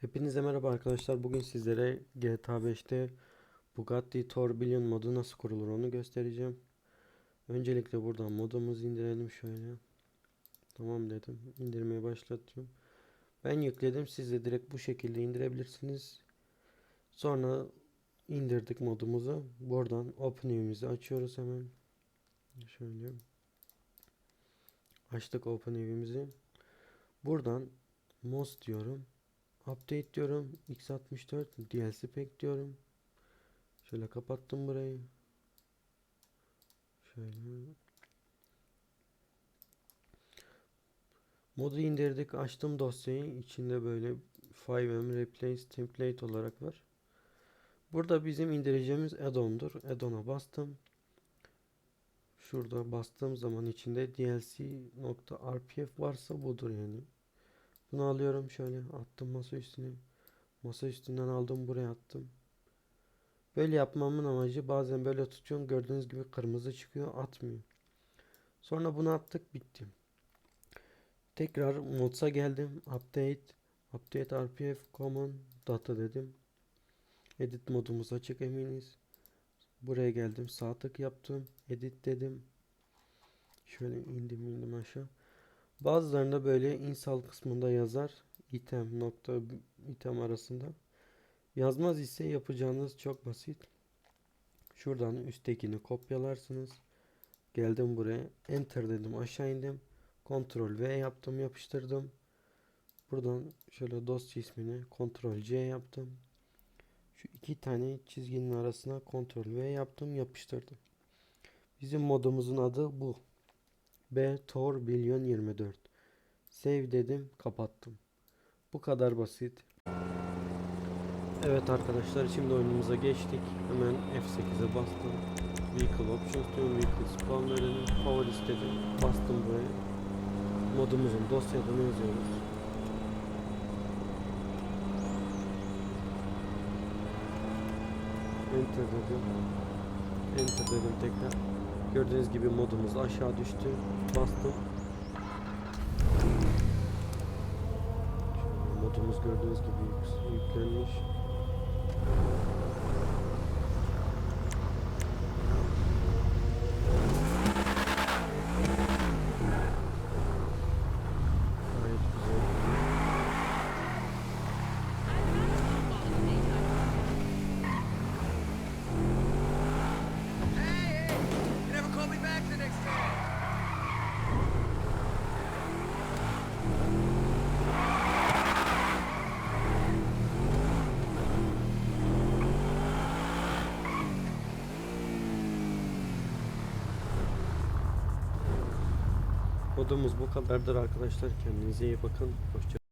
Hepinize merhaba arkadaşlar. Bugün sizlere GTA 5'te Bugatti Tourbillon modu nasıl kurulur onu göstereceğim. Öncelikle buradan modumuzu indirelim şöyle. Tamam dedim. İndirmeye başlatıyorum. Ben yükledim. Siz de direkt bu şekilde indirebilirsiniz. Sonra indirdik modumuzu. Buradan OpenView'imizi açıyoruz hemen. Şöyle. Açtık OpenView'imizi. Buradan MOS diyorum. Update diyorum. X64 DLC pack diyorum. Şöyle kapattım burayı. Şöyle. Modu indirdik. Açtım dosyayı. İçinde böyle 5M replace template olarak var. Burada bizim indireceğimiz add-on'dur. Bastım. Şurada bastığım zaman içinde DLC.rpf varsa budur yani. Bunu alıyorum şöyle attım masa üstüne. Masa üstünden aldım buraya attım. Böyle yapmamın amacı bazen böyle tutuyorum gördüğünüz gibi kırmızı çıkıyor atmıyor. Sonra bunu attık bitti. Tekrar mods'a geldim. Update. Update RPF common data dedim. Edit modumuz açık eminiz. Buraya geldim. Sağ tık yaptım. Edit dedim. Şöyle indim indim aşağı. Bazılarında böyle insal kısmında yazar. item nokta item arasında. Yazmaz ise yapacağınız çok basit. Şuradan üsttekini kopyalarsınız. Geldim buraya. Enter dedim. Aşağı indim. Ctrl V yaptım. Yapıştırdım. Buradan şöyle dosya ismini Ctrl C yaptım. Şu iki tane çizginin arasına Ctrl V yaptım. Yapıştırdım. Bizim modumuzun adı bu. B Tor Billion 24. Save dedim, kapattım. Bu kadar basit. Evet arkadaşlar şimdi oyunumuza geçtik. Hemen F8'e bastım. Vehicle Options diyorum. Vehicle Spawn verelim. Power istedim. Bastım buraya. Modumuzun dosyadan yazıyoruz. Enter dedim. Enter dedim tekrar. Gördüğünüz gibi modumuz aşağı düştü. Bastım. Modumuz gördüğünüz gibi yük- yüklenmiş. Modumuz bu kadardır arkadaşlar. Kendinize iyi bakın. Hoşça